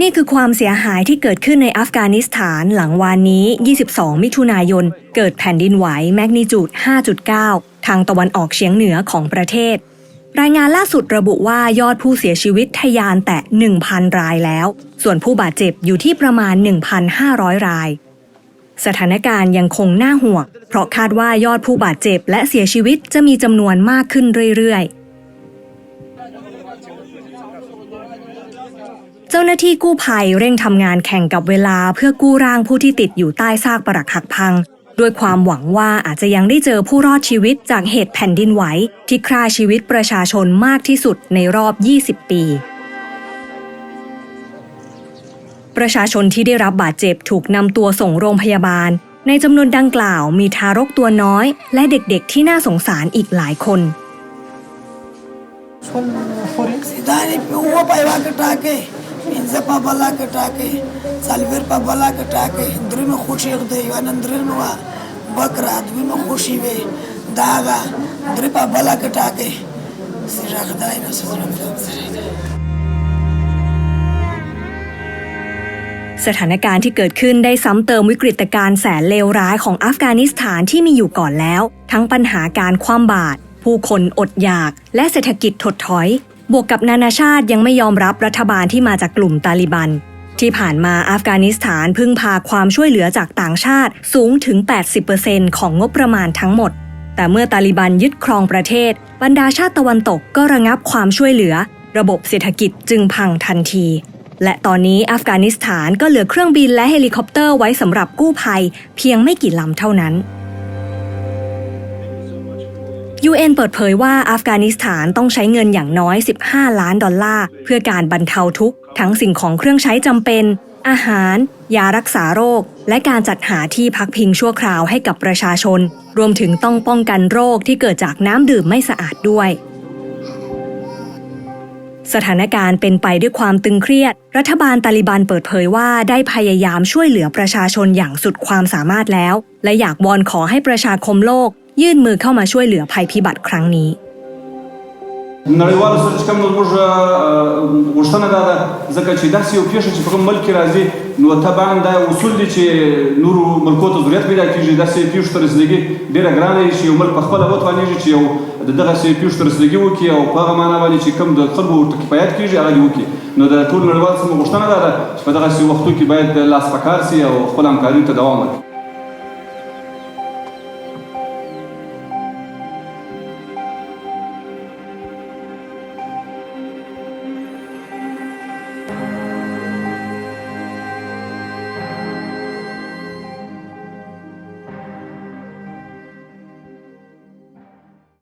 นี่คือความเสียหายที่เกิดขึ้นในอัฟกานิสถานหลังวานนี้ 22 มิถุนายน เกิดแผ่นดินไหวแมกนิจูด 5.9 ทางตะวันออกเฉียงเหนือของประเทศ รายงานล่าสุดระบุว่ายอดผู้เสียชีวิตทะยานแตะ1,000 รายแล้ว ส่วนผู้บาดเจ็บอยู่ที่ประมาณ 1,500 ราย สถานการณ์ยังคงน่าห่วง เพราะคาดว่ายอดผู้บาดเจ็บและเสียชีวิตจะมีจำนวนมากขึ้นเรื่อยๆ จ้าหน้าที่กู้ภัยเร่งทำงานแข่งกับเวลาเพื่อกู้ร่างผู้ที่ติดอยู่ใต้ซากปรักหักพัง ด้วยความหวังว่าอาจจะยังได้เจอผู้รอดชีวิตจากเหตุแผ่นดินไหวที่ฆ่าชีวิตประชาชนมากที่สุดในรอบ 20 ปี ประชาชนที่ได้รับบาดเจ็บถูกนำตัวส่งโรงพยาบาล ในจำนวนดังกล่าวมีทารกตัวน้อย และเด็กๆที่น่าสงสารอีกหลายคน सिधाने पे हुआ पैवा कटा के इनसे پنځه په بلا کې ټاکې څلور په بلا کې ټاکې درېمه خوشي خدای یو نن درېمه بکره دویمه خوشي وي دا هغه درې په بلا کې ټاکې سره خدای نو سره สถานการณ์ที่เกิดขึ้นได้ซ้ำเติมวิกฤตการ์แสนเลวร้ายของอัฟกานิสถานที่มีอยู่ก่อนแล้ว ทั้งปัญหาการคว่ำบาตรผู้คนอดอยาก และเศรษฐกิจถดถอย บวกกับนานาชาติยังไม่ยอมรับรัฐบาลที่มาจากกลุ่มตาลิบัน ที่ผ่านมาอัฟกานิสถานพึ่งพาความช่วยเหลือจากต่างชาติสูงถึง 80%ของงบประมาณทั้งหมด แต่เมื่อตาลิบันยึดครองประเทศ บรรดาชาติตะวันตกก็ระงับความช่วยเหลือ ระบบเศรษฐกิจจึงพังทันที และตอนนี้อัฟกานิสถานก็เหลือเครื่องบินและเฮลิคอปเตอร์ไว้สำหรับกู้ภัย เพียงไม่กี่ลำเท่านั้น UN เปิดเผยว่าอัฟกานิสถานต้องใช้เงินอย่างน้อย 15 ล้านดอลลาร์ เพื่อการบรรเทาทุกข์ ทั้งสิ่งของเครื่องใช้จำเป็น อาหาร ยารักษาโรค และการจัดหาที่พักพิงชั่วคราวให้กับประชาชน รวมถึงต้องป้องกันโรคที่เกิดจากน้ำดื่มไม่สะอาดด้วยสถานการณ์เป็นไปด้วยความตึงเครียด รัฐบาลตาลิบันเปิดเผยว่าได้พยายามช่วยเหลือประชาชนอย่างสุดความสามารถแล้ว และอยากวอนขอให้ประชาคมโลก ยื่นมือเข้ามาช่วยเหลือภัยพิบัติครั้งนี้ نړیوالو سره چې کوم زموږ اه، غوښتنه دا ده ځکه چې داسې یو پیښه چې په کوم ملک کې راځي نو طبعا دا یو اصول دی چې نورو ملکو ته ضرورت پیدا کېږي داسې پیښو ته رسیدګي ډېره ګرانه وي چې یو ملک پخپله وتوانېږي چې یو د دغسې پیښو ته رسیدګي وکړي او په هغه معنا باندې چې کوم د خلکو ورته کفایت کېږي هغه دې وکړي نو د ټول نړیوال سره غوښتنه دا ده چې په دغسې وختو کې باید لاس په کار سي او خپل همکاري ته دوام ورکړي